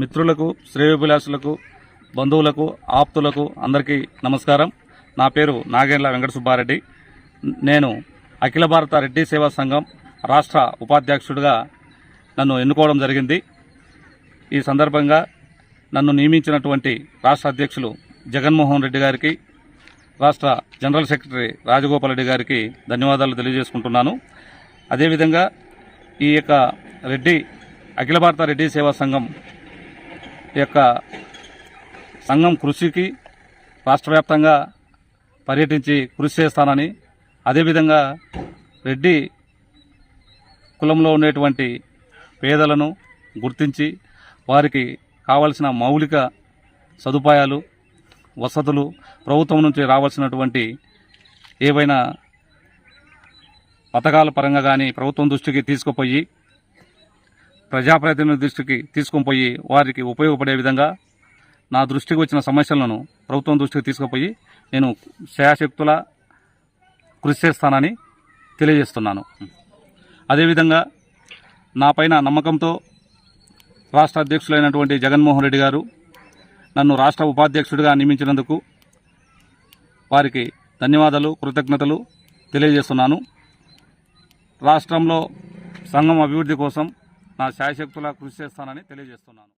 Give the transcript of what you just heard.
మిత్రులకు శ్రేయోభిలాషులకు బంధువులకు ఆప్తులకు అందరికీ నమస్కారం. నా పేరు నాగేండ్ల వెంకట సుబ్బారెడ్డి నేను అఖిల భారత రెడ్డి సేవా సంఘం రాష్ట్ర ఉపాధ్యక్షుడిగా నన్ను ఎన్నుకోవడం జరిగింది. ఈ సందర్భంగా నన్ను నియమించినటువంటి రాష్ట్ర అధ్యక్షులు జగన్మోహన్ రెడ్డి గారికి రాష్ట్ర జనరల్ సెక్రటరీ రాజగోపాల్ రెడ్డి గారికి ధన్యవాదాలు తెలియజేసుకుంటున్నాను. అదేవిధంగా ఈ యొక్క రెడ్డి అఖిల భారత రెడ్డి సేవా సంఘం యొక్క సంఘం కృషికి రాష్ట్ర వ్యాప్తంగా పర్యటించి కృషి చేస్తానని అదేవిధంగా రెడ్డి కులంలో ఉండేటువంటి పేదలను గుర్తించి వారికి కావలసిన మౌలిక సదుపాయాలు వసతులు ప్రభుత్వం నుంచి రావాల్సినటువంటి ఏవైనా పథకాల పరంగా కానీ ప్రభుత్వం దృష్టికి తీసుకుపోయి ప్రజాప్రతినిధుల దృష్టికి తీసుకొని పోయి వారికి ఉపయోగపడే విధంగా నా దృష్టికి వచ్చిన సమస్యలను ప్రభుత్వం దృష్టికి తీసుకుపోయి నేను శాయశక్తుల కృషి చేస్తానని తెలియజేస్తున్నాను. అదేవిధంగా నా పైన నమ్మకంతో రాష్ట్ర అధ్యక్షులైనటువంటి జగన్మోహన్ రెడ్డి గారు నన్ను రాష్ట్ర ఉపాధ్యక్షుడిగా నియమించినందుకు వారికి ధన్యవాదాలు కృతజ్ఞతలు తెలియజేస్తున్నాను. రాష్ట్రంలో సంఘం అభివృద్ధి కోసం నా శాయశక్తులా కృషి చేస్తానని తెలియజేస్తున్నాను.